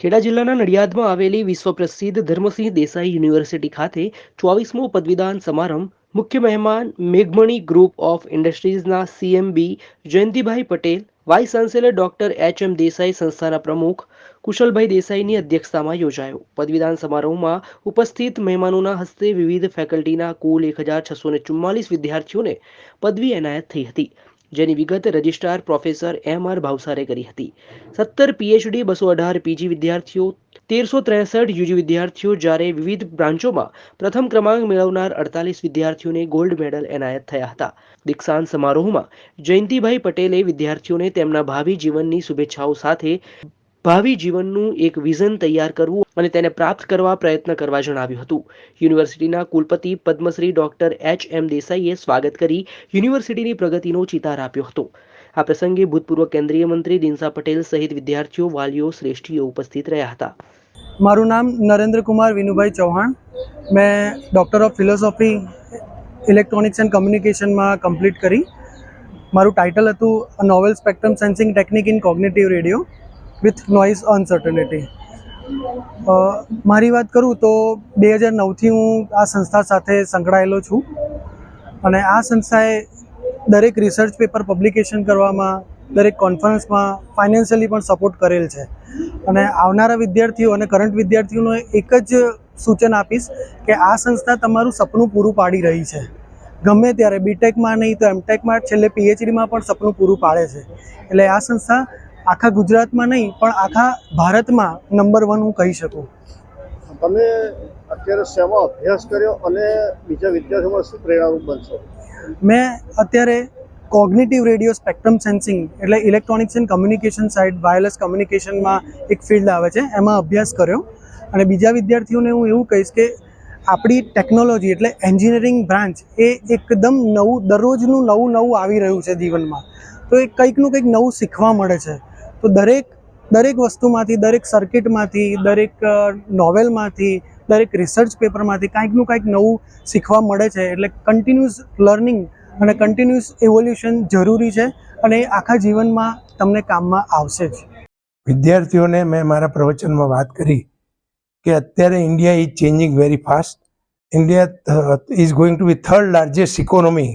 ખેડા જિલ્લાના નડિયાદમાં આવેલી વિશ્વ પ્રસિદ્ધ ધર્મસિંહ દેસાઈ યુનિવર્સિટી ખાતે ચોવીસમો પદવીદાન સમારંભ મુખ્ય મહેમાન મેઘમણી group of ઇન્ડસ્ટ્રીઝના CMB Jayantibhai Patel, vice chancellor doctor H M Desai સંસ્થાના પ્રમુખ કુશલભાઈ દેસાઈની અધ્યક્ષતામાં યોજાયો. પદવીદાન સમારોહમાં ઉપસ્થિત મહેમાનોના હસ્તે વિવિધ ફેકલ્ટીના કુલ એક હજાર છસો ને ચુમ્માલીસ વિદ્યાર્થીઓને પદવી એનાયત થઈ હતી. જેની વિગત રજિસ્ટ્રાર પ્રોફેસર એમ આર ભાવસારે કરી હતી. સત્તર પીએચડી બસો અઢાર પીજી વિદ્યાર્થીઓ, તેરસો ત્રેસઠ યુજી વિદ્યાર્થીઓ જ્યારે વિવિધ બ્રાન્ચોમાં પ્રથમ ક્રમાંક મેળવનાર અડતાલીસ વિદ્યાર્થીઓને ગોલ્ડ મેડલ એનાયત થયા હતા. દીક્ષાંત સમારોહમાં જયંતિભાઈ પટેલે વિદ્યાર્થીઓને તેમના ભાવિ જીવનની શુભેચ્છાઓ સાથે ભાવિ જીવનનું એક વિઝન તૈયાર કરવું અને તેને પ્રાપ્ત કરવા પ્રયત્ન કરવા જણાવ્યું હતું. યુનિવર્સિટીના કુલપતિ પદ્મશ્રી ડોક્ટર એચ એમ દેસાઈએ સ્વાગત કરી યુનિવર્સિટીની પ્રગતિનો ચિતાર આપ્યો હતો. આ પ્રસંગે ભૂતપૂર્વ કેન્દ્રીય મંત્રી દિનસા પટેલ સહિત વિદ્યાર્થીઓ, વાલીઓ, શ્રેષ્ઠીઓ ઉપસ્થિત રહ્યા હતા. મારું નામ નરેન્દ્ર કુમાર વિનુભાઈ ચૌહાણ. મેં doctor of philosophy electronics and કમ્યુનિકેશનમાં complete કરી. મારું ટાઇટલ હતું novel spectrum sensing technique in cognitive radio with noise uncertainty મારી વાત કરું તો બે હજાર નવથી હું આ સંસ્થા સાથે સંકળાયેલો છું અને આ સંસ્થાએ દરેક રિસર્ચ પેપર પબ્લિકેશન કરવામાં, દરેક કોન્ફરન્સમાં ફાઇનાન્શિયલી પણ સપોર્ટ કરેલ છે. અને આવનારા વિદ્યાર્થીઓ અને કરંટ વિદ્યાર્થીઓને એક જ સૂચન આપીશ કે આ સંસ્થા તમારું સપનું પૂરું પાડી રહી છે. ગમે ત્યારે બીટેકમાં નહીં તો એમટેકમાં છેલ્લે પીએચડીમાં પણ સપનું પૂરું પાડે છે. એટલે આ સંસ્થા આખા ગુજરાતમાં નહીં પણ આખા ભારતમાં નંબર વન હું કહી શકું. તમે અત્યારે શેમાં અભ્યાસ કર્યો અને બીજા વિદ્યાર્થીઓમાં શું પ્રેરણારૂપ બનશો? મેં અત્યારે કોગ્નિટિવ રેડિયો સ્પેક્ટ્રમ સેન્સિંગ એટલે electronics and communication side wireless કમ્યુનિકેશનમાં એક ફિલ્ડ આવે છે એમાં અભ્યાસ કર્યો. અને બીજા વિદ્યાર્થીઓને હું એવું કહીશ કે આપણી ટેકનોલોજી એટલે એન્જિનિયરિંગ બ્રાન્ચ એ એકદમ નવું દરરોજનું નવું નવું આવી રહ્યું છે જીવનમાં. તો એ કંઈકનું કંઈક નવું શીખવા મળે છે. તો દરેક દરેક વસ્તુમાંથી, દરેક સર્કિટમાંથી દરેક નોવેલમાંથી દરેક રિસર્ચ પેપરમાંથી કાંઈકનું કાંઈક નવું શીખવા મળે છે. એટલે કન્ટિન્યુઅસ લર્નિંગ અને કન્ટિન્યુઅસ ઇવોલ્યુશન જરૂરી છે અને એ આખા જીવનમાં તમને કામમાં આવશે જ. વિદ્યાર્થીઓને મેં મારા પ્રવચનમાં વાત કરી કે અત્યારે India is changing very fast India is going to be third largest economy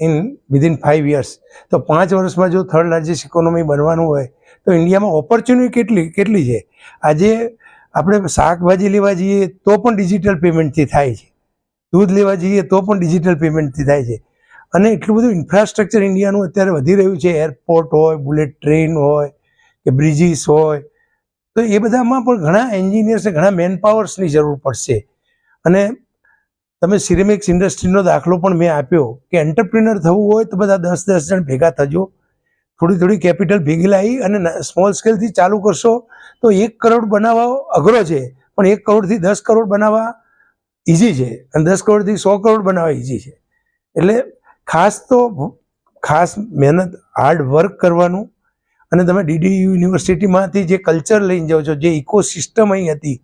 in within five years તો પાંચ વર્ષમાં જો થર્ડ લાર્જેસ્ટ ઇકોનોમી બનવાનું હોય તો ઇન્ડિયામાં ઓપોર્ચ્યુનિટી કેટલી કેટલી છે? આજે આપણે શાકભાજી લેવા જઈએ તો પણ ડિજિટલ પેમેન્ટથી થાય છે. દૂધ લેવા જઈએ તો પણ ડિજિટલ પેમેન્ટથી થાય છે. અને એટલું બધું ઇન્ફ્રાસ્ટ્રક્ચર ઇન્ડિયાનું અત્યારે વધી રહ્યું છે. એરપોર્ટ હોય બુલેટ ટ્રેન હોય કે બ્રિજીસ હોય. તો એ બધામાં પણ ઘણા એન્જિનિયર્સ ઘણા મેન પાવર્સની જરૂર પડશે. અને તમે સિરેમિક્સ ઇન્ડસ્ટ્રીનો દાખલો પણ મેં આપ્યો કે એન્ટરપ્રિનર થવું હોય તો બધા દસ દસ જણ ભેગા થજો. થોડી થોડી કેપિટલ ભેગી લાવી અને સ્મોલ સ્કેલથી ચાલુ કરશો તો એક કરોડ બનાવવા અઘરો છે, પણ એક કરોડથી દસ કરોડ બનાવવા ઇઝી છે અને દસ કરોડથી સો કરોડ બનાવવા ઇઝી છે. એટલે ખાસ તો ખાસ મહેનત હાર્ડ વર્ક કરવાનું અને તમે ડીડી યુનિવર્સિટીમાંથી જે કલ્ચર લઈને જાઓ છો, જે ઇકોસિસ્ટમ અહીં હતી,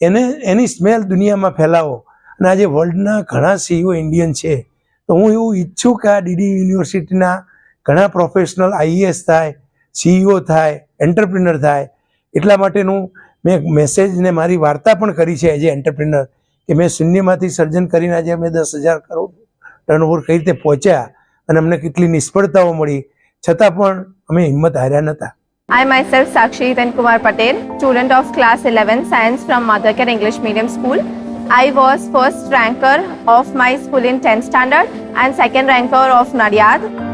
એને, એની સ્મેલ દુનિયામાં ફેલાવો. અને આજે વર્લ્ડના ઘણા સીઈઓ ઇન્ડિયન છે, તો હું એવું ઈચ્છું કે આ ડીડી યુનિવર્સિટીના ઘણા પ્રોફેશનલ આઈએએસ થાય સીઈઓ થાય એન્ટરપ્રિનર થાય એટલા માટેનું મેં મેસેજ ને મારી વાર્તા પણ કરી છે એઝ એ એન્ટરપ્રિનર કે મેં શૂન્યમાંથી સર્જન કરીને આજે અમે દસ હજાર કરોડ ટર્નઓવર કઈ રીતે પહોંચ્યા અને અમને કેટલી નિષ્ફળતાઓ મળી છતાં પણ અમે હિંમત હાર્યા નહોતા I myself Sakshi Then Kumar Patel, student of class 11 science from Mothercare English Medium School. I was first ranker of my school in 10th standard and second ranker of Nadiad.